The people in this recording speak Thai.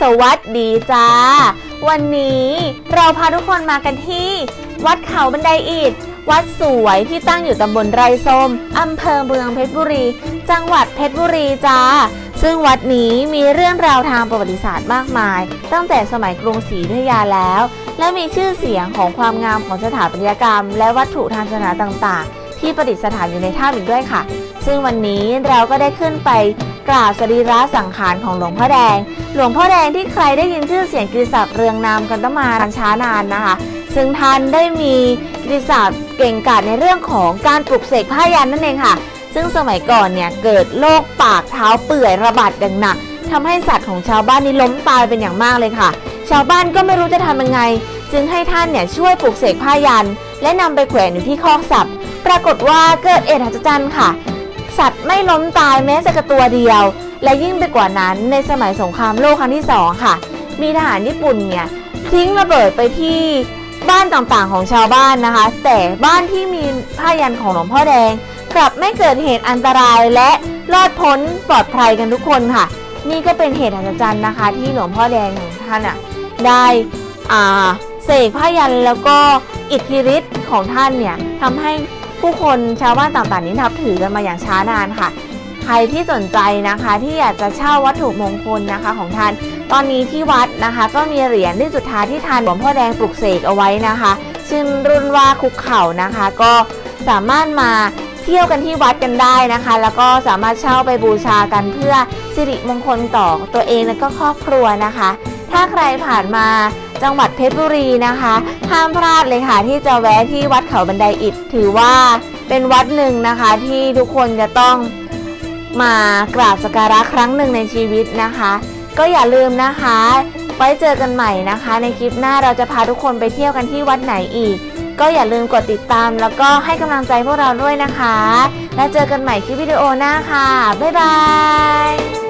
สวัสดีจ้า วันนี้เราพาทุกคนมากันที่ วัดเขาบันไดอิฐวัดสวยที่ตั้งอยู่ตำบลไรส้มอำเภอเมืองเพชรบุรี จังหวัดเพชรบุรีจ้า ซึ่งวัดนี้มีเรื่องราวทางประวัติศาสตร์มากมาย ตั้งแต่สมัยกรุงศรีอยุธยาแล้ว และมีชื่อเสียงของความงามของสถาปัตยกรรม และวัตถุทางศาสนาต่างๆ ที่ประดิษฐานอยู่ในถ้ำอีกด้วยค่ะ ซึ่งวันนี้เราก็ได้ขึ้นไป กราบสรีระสังขารของหลวงพ่อแดง หลวงพ่อแดงที่ใครได้ยินชื่อเสียงกิติศักดิ์เรืองนามกันตั้งมานานช้านานนะคะ ซึ่งท่านได้มีกิติศักดิ์เก่งกาจในเรื่องของการปลุกเสกผ้ายันนั่นเองค่ะ ซึ่งสมัยก่อนเนี่ยเกิดโรคปากเท้าเปื่อยระบาดอย่างหนักทำให้สัตว์ของชาวบ้านนี่ล้มตายเป็นอย่างมากเลยค่ะ ชาวบ้านก็ไม่รู้จะทำยังไง จึงให้ท่านเนี่ยช่วยปลุกเสกผ้ายัน และนำไปแขวนอยู่ที่คอกสัตว์ ปรากฏว่าเกิดเอตหัศจรรย์ค่ะ สัตว์ไม่ล้มตายแม้แต่กระตัวเดียว และยิ่งไปกว่านั้นในสมัยสงครามโลกครั้งที่สองค่ะ มีทหารญี่ปุ่นเนี่ยทิ้งระเบิดไปที่บ้านต่างๆของชาวบ้านนะคะ แต่บ้านที่มีผ้ายันของหลวงพ่อแดง กลับไม่เกิดเหตุอันตรายและรอดพ้นปลอดภัยกันทุกคนค่ะ นี่ก็เป็นเหตุอัศจรรย์นะคะ ที่หลวงพ่อแดงของท่านอะได้อ่าเสกผ้ายันแล้วก็อิทธิฤทธิ์ของท่านเนี่ยทำให้ ผู้คนชาวบ้านต่างๆนี้นับถือกันมาอย่างช้านานค่ะ ใครที่สนใจนะคะที่อยากจะเช่าวัตถุมงคลนะคะของท่าน ตอนนี้ที่วัดนะคะ ก็มีเหรียญที่สุดท้ายที่ทานหลวงพ่อแดงปลุกเสกเอาไว้นะคะ ชื่อรุ่นว่าคุกเข่านะคะ ก็สามารถมาเที่ยวกันที่วัดกันได้นะคะ แล้วก็สามารถเช่าไปบูชากันเพื่อสิริมงคลต่อตัวเองและก็ครอบครัวนะคะ ถ้าใครผ่านมา จังหวัดเพชรบุรีนะคะ ห้ามพลาดเลยค่ะที่จะแวะที่วัดเขาบันไดอิฐถือว่าเป็นวัดหนึ่งนะคะที่ทุกคนจะต้องมากราบสักการะครั้งหนึ่งในชีวิตนะคะ ก็อย่าลืมนะคะ ไว้เจอกันใหม่นะคะ ในคลิปหน้าเราจะพาทุกคนไปเที่ยวกันที่วัดไหนอีก ก็อย่าลืมกดติดตาม แล้วก็ให้กำลังใจพวกเราด้วยนะคะ แล้วเจอกันใหม่คลิปวิดีโอหน้าค่ะ บ๊ายบาย